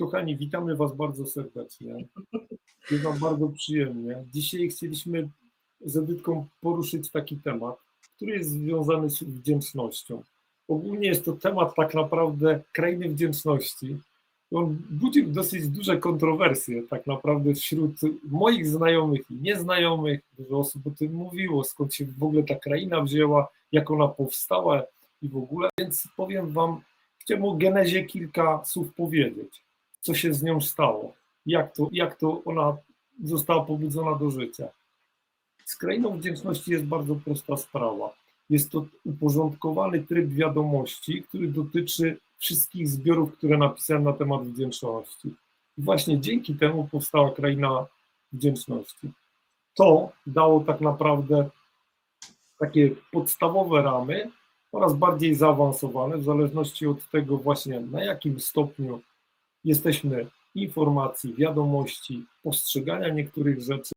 Kochani, witamy Was bardzo serdecznie. Jest nam bardzo przyjemnie. Dzisiaj chcieliśmy z Edytką poruszyć taki temat, który jest związany z wdzięcznością. Ogólnie jest to temat tak naprawdę krainy wdzięczności. On budził dosyć duże kontrowersje tak naprawdę wśród moich znajomych i nieznajomych. Dużo osób o tym mówiło, skąd się w ogóle ta kraina wzięła, jak ona powstała i w ogóle. Więc powiem Wam, chciałem o genezie kilka słów powiedzieć. Co się z nią stało? Jak to, jak to ona została pobudzona do życia? Z krainą wdzięczności jest bardzo prosta sprawa. Jest to uporządkowany tryb wiadomości, który dotyczy wszystkich zbiorów, które napisałem na temat wdzięczności. I właśnie dzięki temu powstała kraina wdzięczności. To dało tak naprawdę takie podstawowe ramy oraz bardziej zaawansowane, w zależności od tego właśnie na jakim stopniu jesteśmy informacji, wiadomości, postrzegania niektórych rzeczy